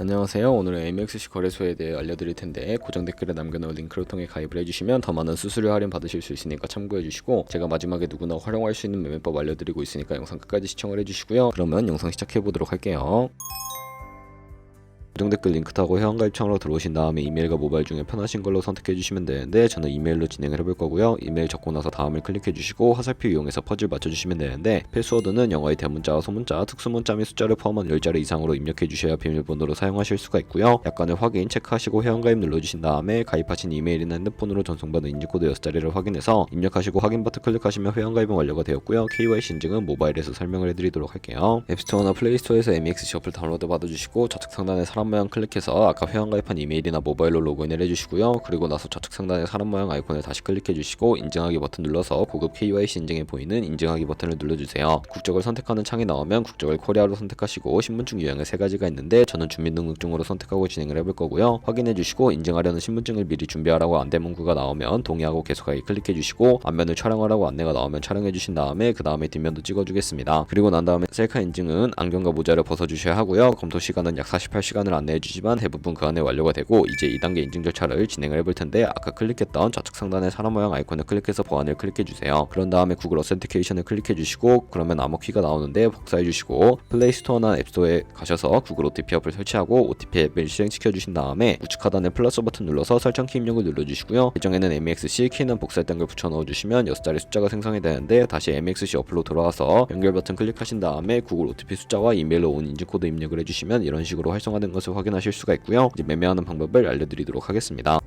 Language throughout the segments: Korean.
안녕하세요. 오늘은 MXC 거래소에 대해 알려드릴 텐데 고정 댓글에 남겨놓은 링크를 통해 가입을 해주시면 더 많은 수수료 할인 받으실 수 있으니까 참고해주시고 제가 마지막에 누구나 활용할 수 있는 매매법 알려드리고 있으니까 영상 끝까지 시청을 해주시고요. 그러면 영상 시작해보도록 할게요. 고정 댓글 링크 타고 회원가입 창으로 들어오신 다음에 이메일과 모바일 중에 편하신 걸로 선택해 주시면 되는데 저는 이메일로 진행을 해볼 거고요. 이메일 적고 나서 다음을 클릭해 주시고 화살표 이용해서 퍼즐 맞춰주시면 되는데 패스워드는 영어의 대문자와 소문자, 특수문자 및 숫자를 포함한 10자리 이상으로 입력해 주셔야 비밀번호로 사용하실 수가 있고요. 약관을 확인, 체크하시고 회원가입 눌러주신 다음에 가입하신 이메일이나 핸드폰으로 전송받은 인증코드 6자리를 확인해서 입력하시고 확인 버튼 클릭하시면 회원가입은 완료가 되었고요. KYC 인증은 모바일에서 설명을 해드리도록 할게요. 앱스토어나 플레이스토어에서 MXC 어플 다운로드 받아주시고 좌측 상단에 사람 모양 클릭해서 아까 회원 가입한 이메일이나 모바일로 로그인을 해주시고요. 그리고 나서 좌측 상단에 사람 모양 아이콘을 다시 클릭해주시고 인증하기 버튼 눌러서 고급 KYC 인증에 보이는 인증하기 버튼을 눌러주세요. 국적을 선택하는 창이 나오면 국적을 코리아로 선택하시고 신분증 유형에 세 가지가 있는데 저는 주민등록증으로 선택하고 진행을 해볼 거고요. 확인해주시고 인증하려는 신분증을 미리 준비하라고 안내 문구가 나오면 동의하고 계속하기 클릭해주시고 앞면을 촬영하라고 안내가 나오면 촬영해주신 다음에 그 다음에 뒷면도 찍어주겠습니다. 그리고 난 다음에 셀카 인증은 안경과 모자를 벗어주셔야 하고요. 검토 시간은 약 48시간을 안내해 주지만 대부분 그 안에 완료가 되고 이제 2단계 인증 절차를 진행을 해볼 텐데 아까 클릭했던 좌측 상단의 사람 모양 아이콘을 클릭해서 보안을 클릭해 주세요. 그런 다음에 구글 어센티케이션을 클릭해 주시고 그러면 암호 키가 나오는데 복사해 주시고 플레이스토어나 앱스토어에 가셔서 구글 OTP 어플 설치하고 OTP 앱을 실행시켜 주신 다음에 우측 하단에 플러스 버튼 눌러서 설정 키 입력을 눌러 주시고요. 계정에는 MXC 키는 복사했던 걸 붙여 넣어 주시면 6자리 숫자가 생성이 되는데 다시 MXC 어플로 돌아가서 연결 버튼 클릭하신 다음에 구글 OTP 숫자와 이메일로 온 인증 코드 입력을 해 주시면 이런 식으로 활성화된 것을 확인하실 수가 있고요. 이제 매매하는 방법을 알려드리도록 하겠습니다.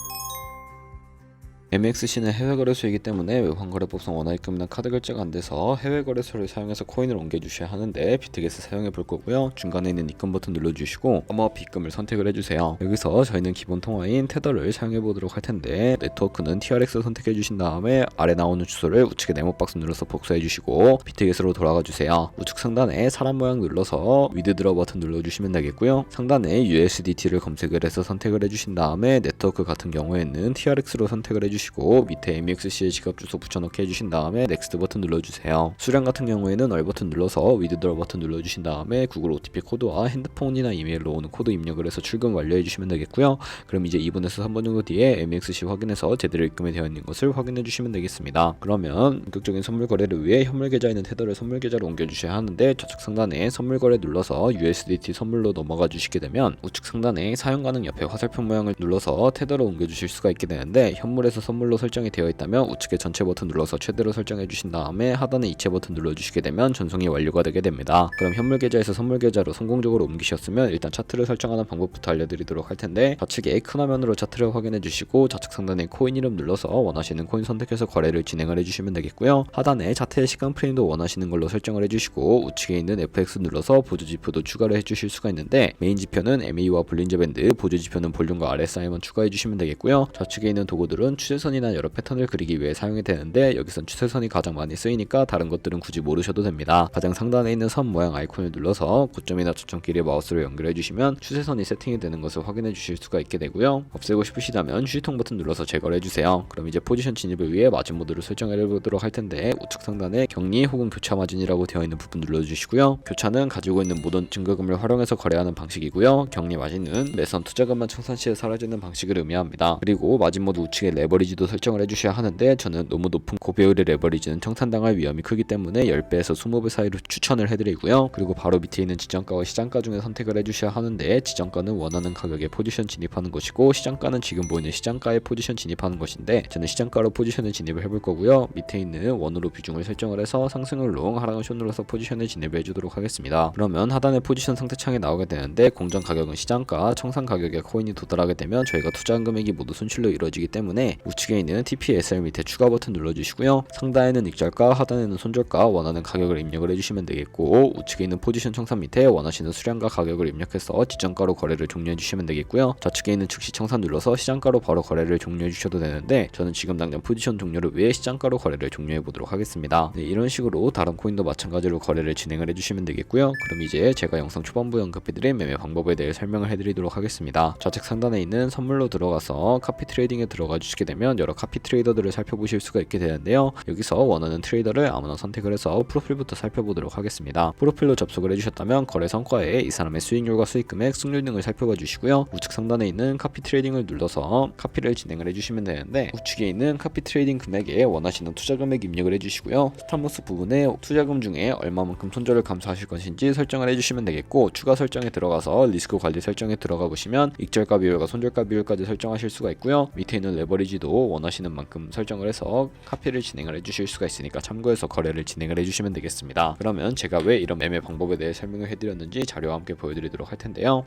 MXC는 해외 거래소이기 때문에 외환거래법상 원화입금이나 카드 결제가 안 돼서 해외 거래소를 사용해서 코인을 옮겨 주셔야 하는데 비트겟을 사용해 볼 거고요. 중간에 있는 입금 버튼 눌러 주시고 암호화폐 입금을 선택을 해 주세요. 여기서 저희는 기본 통화인 테더를 사용해 보도록 할 텐데 네트워크는 TRX 선택해 주신 다음에 아래 나오는 주소를 우측에 네모 박스 눌러서 복사해 주시고 비트겟으로 돌아가 주세요. 우측 상단에 사람 모양 눌러서 위드 드러 버튼 눌러 주시면 되겠고요. 상단에 USDT를 검색을 해서 선택을 해 주신 다음에 네트워크 같은 경우에는 TRX로 선택을 해 주시 고 밑에 MXC의 지갑 주소 붙여넣기 해주신 다음에 넥스트 버튼 눌러주세요. 수량 같은 경우에는 얼 버튼 눌러서 위드드러 버튼 눌러주신 다음에 구글 OTP 코드와 핸드폰이나 이메일로 오는 코드 입력을 해서 출금 완료해 주시면 되겠고요. 그럼 이제 2분에서 3분 정도 뒤에 MXC 확인해서 제대로 입금이 되어 있는 것을 확인해 주시면 되겠습니다. 그러면 본격적인 선물 거래를 위해 현물 계좌에 있는 테더를 선물 계좌로 옮겨 주셔야 하는데 좌측 상단에 선물 거래 눌러서 USDT 선물로 넘어가 주시게 되면 우측 상단에 사용 가능 옆에 화살표 모양을 눌러서 테더로 옮겨 주실 수가 있게 되는데 현물에서 선물로 설정이 되어 있다면 우측에 전체 버튼 눌러서 최대로 설정해 주신 다음에 하단에 이체 버튼 눌러 주시게 되면 전송이 완료가 되게 됩니다. 그럼 현물 계좌에서 선물 계좌로 성공적으로 옮기셨으면 일단 차트를 설정하는 방법부터 알려드리도록 할 텐데 좌측에 큰 화면으로 차트를 확인해 주시고 좌측 상단에 코인 이름 눌러서 원하시는 코인 선택해서 거래를 진행을 해주시면 되겠고요. 하단에 차트의 시간 프레임도 원하시는 걸로 설정을 해주시고 우측에 있는 FX 눌러서 보조 지표도 추가를 해주실 수가 있는데 메인 지표는 MA와 볼린저 밴드, 보조 지표는 볼륨과 RSI만 추가해 주시면 되겠고요. 좌측에 있는 도구들은 추세 선이나 여러 패턴을 그리기 위해 사용이 되는데 여기선 추세선이 가장 많이 쓰이니까 다른 것들은 굳이 모르셔도 됩니다. 가장 상단에 있는 선 모양 아이콘을 눌러서 고점이나 저점끼리 마우스로 연결해 주시면 추세선이 세팅이 되는 것을 확인해 주실 수가 있게 되고요. 없애고 싶으시다면 휴지통 버튼 눌러서 제거를 해주세요. 그럼 이제 포지션 진입을 위해 마진 모드를 설정해 보도록 할 텐데 우측 상단에 격리 혹은 교차 마진이라고 되어 있는 부분 눌러주시고요. 교차는 가지고 있는 모든 증거금을 활용해서 거래하는 방식이고요. 격리 마진은 매선 투자금만 청산 시에 사라지는 방식을 의미합니다. 그리고 마진 모드 우측에 레버리지 도 설정을 해주셔야 하는데 저는 너무 높은 고배율의 레버리지는 청산당할 위험이 크기 때문에 10배에서 20배 사이로 추천을 해드리고요. 그리고 바로 밑에 있는 지정가와 시장가 중에 선택을 해주셔야 하는데 지정가는 원하는 가격에 포지션 진입하는 것이고 시장가는 지금 보이는 시장가에 포지션 진입하는 것인데 저는 시장가로 포지션을 진입을 해볼 거고요. 밑에 있는 원으로 비중을 설정을 해서 상승을 롱, 하락은 숏 눌러서 포지션을 진입을 해주도록 하겠습니다. 그러면 하단에 포지션 상태 창이 나오게 되는데 공정 가격은 시장가, 청산 가격에 코인이 도달하게 되면 저희가 투자한 금액이 모두 손실로 이루어지기 때문에 우측에 있는 TPSR 밑에 추가 버튼 눌러주시고요. 상단에는 익절가, 하단에는 손절가 원하는 가격을 입력을 해주시면 되겠고 우측에 있는 포지션 청산 밑에 원하시는 수량과 가격을 입력해서 지정가로 거래를 종료해 주시면 되겠고요. 좌측에 있는 즉시 청산 눌러서 시장가로 바로 거래를 종료해 주셔도 되는데 저는 지금 당장 포지션 종료를 위해 시장가로 거래를 종료해 보도록 하겠습니다. 네, 이런 식으로 다른 코인도 마찬가지로 거래를 진행을 해주시면 되겠고요. 그럼 이제 제가 영상 초반부에 언급해드린 매매 방법에 대해 설명을 해드리도록 하겠습니다. 좌측 상단에 있는 선물로 들어가서 카피 트레이딩에 들어가 주시게 되면 들어가시면 여러 카피 트레이더들을 살펴보실 수가 있게 되는데요. 여기서 원하는 트레이더를 아무나 선택을 해서 프로필부터 살펴보도록 하겠습니다. 프로필로 접속을 해주셨다면 거래 성과에 이 사람의 수익률과 수익금액, 승률 등을 살펴봐 주시고요. 우측 상단에 있는 카피 트레이딩을 눌러서 카피를 진행을 해주시면 되는데 우측에 있는 카피 트레이딩 금액에 원하시는 투자 금액 입력을 해주시고요. 스탑로스 부분에 투자금 중에 얼마만큼 손절을 감수하실 것인지 설정을 해주시면 되겠고 추가 설정에 들어가서 리스크 관리 설정에 들어가 보시면 익절가 비율과 손절가 비율까지 설정하실 수가 있고요. 밑에 있는 레버리지도 원하시는 만큼 설정을 해서 카피를 진행을 해주실 수가 있으니까 참고해서 거래를 진행을 해주시면 되겠습니다. 그러면 제가 왜 이런 매매 방법에 대해 설명을 해드렸는지 자료와 함께 보여드리도록 할 텐데요.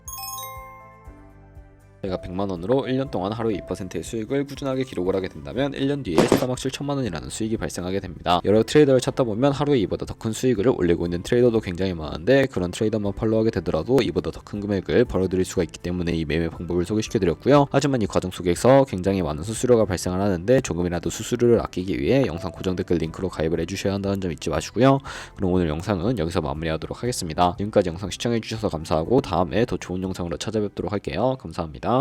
제가 100만 원으로 1년 동안 하루 2%의 수익을 꾸준하게 기록을 하게 된다면 1년 뒤에 13억 7천만 원이라는 수익이 발생하게 됩니다. 여러 트레이더를 찾다 보면 하루에 이보다 더 큰 수익을 올리고 있는 트레이더도 굉장히 많은데 그런 트레이더만 팔로우하게 되더라도 이보다 더 큰 금액을 벌어들일 수가 있기 때문에 이 매매 방법을 소개시켜 드렸고요. 하지만 이 과정 속에서 굉장히 많은 수수료가 발생을 하는데 조금이라도 수수료를 아끼기 위해 영상 고정 댓글 링크로 가입을 해주셔야 한다는 점 잊지 마시고요. 그럼 오늘 영상은 여기서 마무리하도록 하겠습니다. 지금까지 영상 시청해 주셔서 감사하고 다음에 더 좋은 영상으로 찾아뵙도록 할게요. 감사합니다.